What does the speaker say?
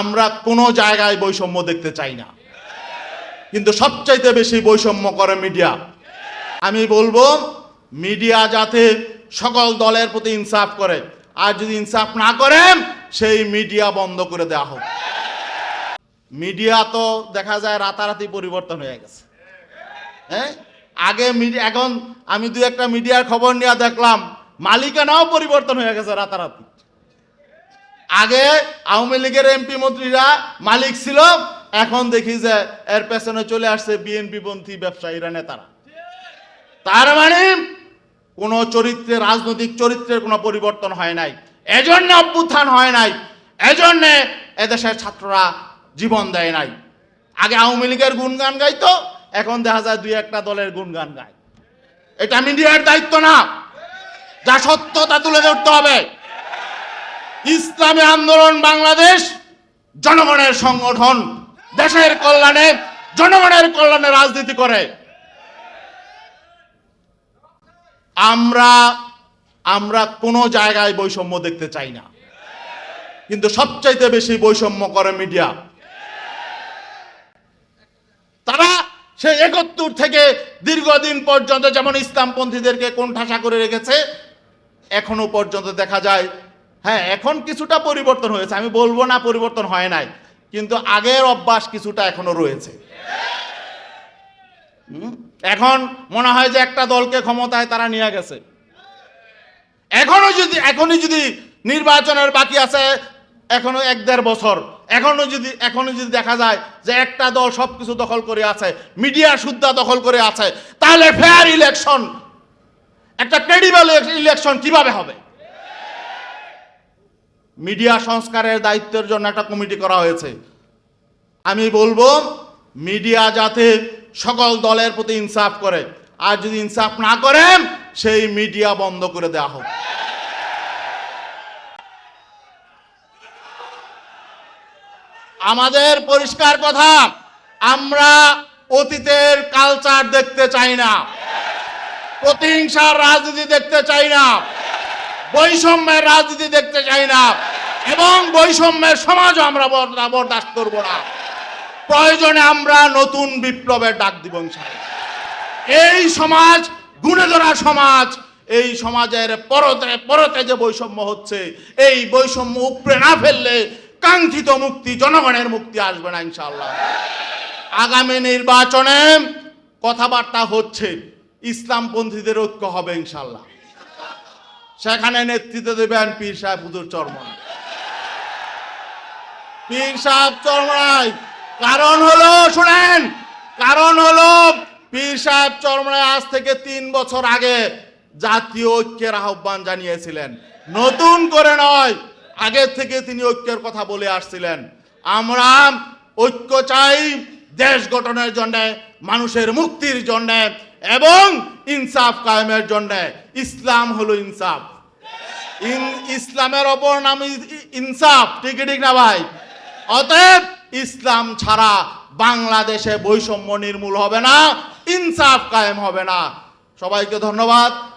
আমরা কোনো জায়গায় বৈষম্য দেখতে চাই না। কিন্তু সবচাইতে বেশি বৈষম্য করে মিডিয়া। আমি বলব, মিডিয়া যাতে সকল দলের প্রতি ইনসাফ করে, আর যদি ইনসাফ না করেন সেই মিডিয়া বন্ধ করে দেওয়া হোক। মিডিয়া তো দেখা যায় রাতারাতি পরিবর্তন হয়ে গেছে। হ্যাঁ? আগে এখন আমি দু একটা মিডিয়ার খবর নিয়ে দেখলাম, মালিকানাও পরিবর্তন হয়ে গেছে রাতারাতি। আগে আওয়ামী লীগের এমপি মন্ত্রীরা মালিক ছিল, এখন দেখি যে এর পেছনে চলে আসছে বিএনপি পন্থী ব্যবসায়ীরা, নেতারা। তার মানে কোনো চরিত্রে, রাজনৈতিক চরিত্রের কোনো পরিবর্তন হয় নাই। এজন্য অভ্যুত্থান হয় নাই। এজন্যে এদেশের ছাত্ররা জীবন দেয় নাই। আগে আওয়ামী লীগের গুণগান গাইতো, এখন দেখা যায় দুই একটা দলের গুণগান গায়। এটা মিডিয়ার দায়িত্ব না। যা সত্য তা তুলে ধরতে হবে। ইসলামী আন্দোলন বাংলাদেশ জনগণের সংগঠন, দেশের কল্যাণে, জনগণের কল্যাণে রাজনীতি করে। আমরা আমরা কোনো জায়গায় বৈষম্য দেখতে চাই না। কিন্তু সবচাইতে বেশি বৈষম্য করে মিডিয়া। তারা সেই একত্তর থেকে দীর্ঘদিন পর্যন্ত যেমন ইসলামপন্থীদেরকে কোণঠাসা করে রেখেছে, এখনও পর্যন্ত দেখা যায় হ্যাঁ এখন কিছুটা পরিবর্তন হয়েছে। আমি বলব না পরিবর্তন হয় নাই, কিন্তু আগের অভ্যাস কিছুটা এখনও রয়েছে। এখন মনে হয় যে একটা দলকে ক্ষমতায় তারা নিয়ে গেছে। এখনও যদি, এখনই যদি নির্বাচনের বাকি আছে, এখনও এক দেড় বছর, এখনও যদি এখনও যদি দেখা যায় যে একটা দল সবকিছু দখল করে আছে, মিডিয়া সুদ্ধা দখল করে আছে, তাহলে ফেয়ার ইলেকশন একটা ক্রেডিবল ইলেকশন কীভাবে হবে? মিডিয়া সংস্কারের দায়িত্বের জন্য একটা কমিটি করা হয়েছে। আমি বলব, মিডিয়া যাতে সকল দলের প্রতি ইনসাফ করে, আর যদি ইনসাফ না করেন, সেই মিডিয়া বন্ধ করে দেওয়া হোক। আমাদের পরিষ্কার কথা, আমরা অতীতের কালচার দেখতে চাই না। প্রতিহিংসার রাজনীতি দেখতে চাই না। বৈষম্যের রাজনীতি দেখতে চাই না। এবং বৈষম্যের সমাজও আমরা বরদা- বরদাস্ত করব না। প্রয়োজনে আমরা নতুন বিপ্লবের ডাক দিব এই সমাজ গুণে ধরা সমাজ, এই সমাজের পরতে পরতে যে বৈষম্য হচ্ছে, এই বৈষম্য উপড়ে না ফেললে কাঙ্ক্ষিত মুক্তি, জনগণের মুক্তি আসবে না ইনশাল্লাহ আগামী নির্বাচনে কথাবার্তা হচ্ছে, ইসলামপন্থীদের ঐক্য হবে ইনশাল্লাহ সেখানে নেতৃত্ব দেবেন পীর সাহেব হুজুর চরমন পীর সাহেব চরমরাই কারণ হলো, শুনেন, কারণ হলো, পীর সাহেব চরমরাই আজ থেকে তিন বছর আগে জাতীয় ঐক্যের আহ্বান জানিয়েছিলেন। নতুন করে নয়, আগে থেকে তিনি ঐক্যের কথা বলে আসছিলেন। আমরা ঐক্য চাই দেশ গঠনের জন্য, মানুষের মুক্তির জন্য, এবং ইনসাফ কায়েমের জন্য। ইসলাম হলো ইনসাফ। ইন ইসলামের অপর নাম ইনসাফ, ঠিক ঠিক না ভাই? অতএব ইসলাম ছাড়া বাংলাদেশে বৈষম্য নির্মূল হবে না, ইনসাফ কায়েম হবে না। সবাইকে ধন্যবাদ।